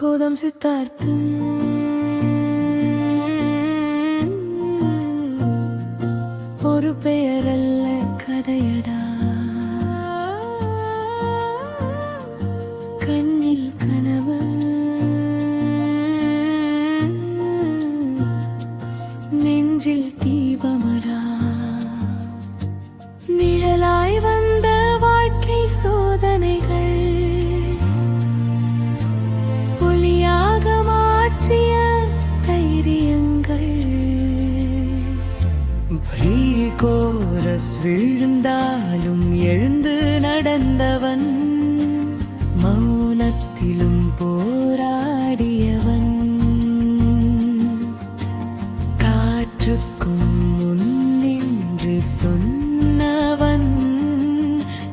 கோதம் சித்தார்த்து ஒரு பெயர் அல்ல கதையடா. கண்ணில் கனவு. நெஞ்சில் கோரஸ் விழுந்தாலும் எழுந்து நடந்தவன் மௌனத்திலும் போராடியவன். காற்றுக்கும் முன் நின்று சொன்னவன்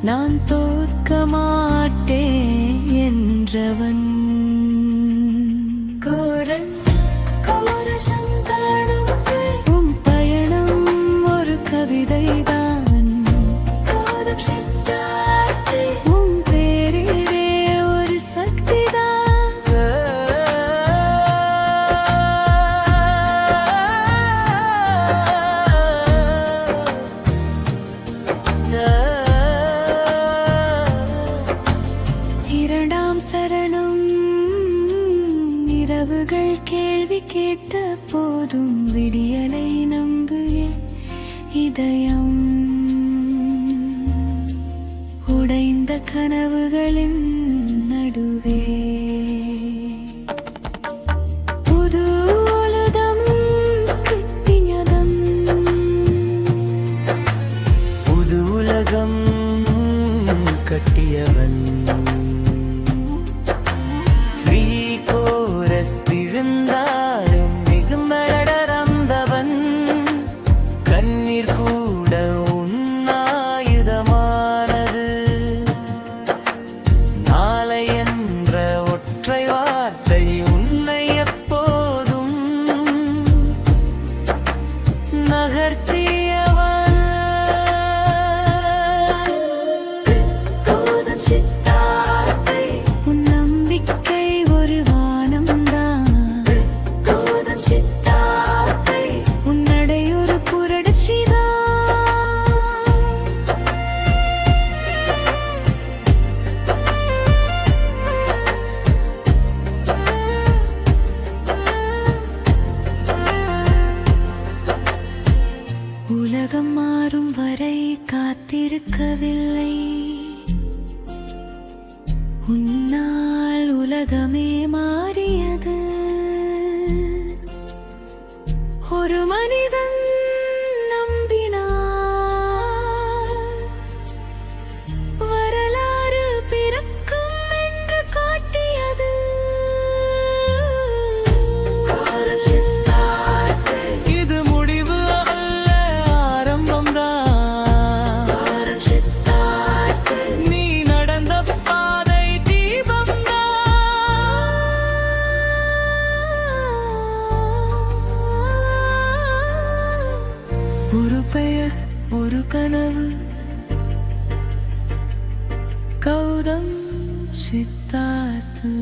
நான் தோற்க மாட்டேன் என்றவன். சரணாம் சரணம். இரவுகள் கேள்வி கேட்ட போதும் விடியலை நம்புய இதயம் உடைந்த கனவு இருக்கவில்லை. உன்னால் உலகமே மா கனவு கௌதம் சித்தார்த்து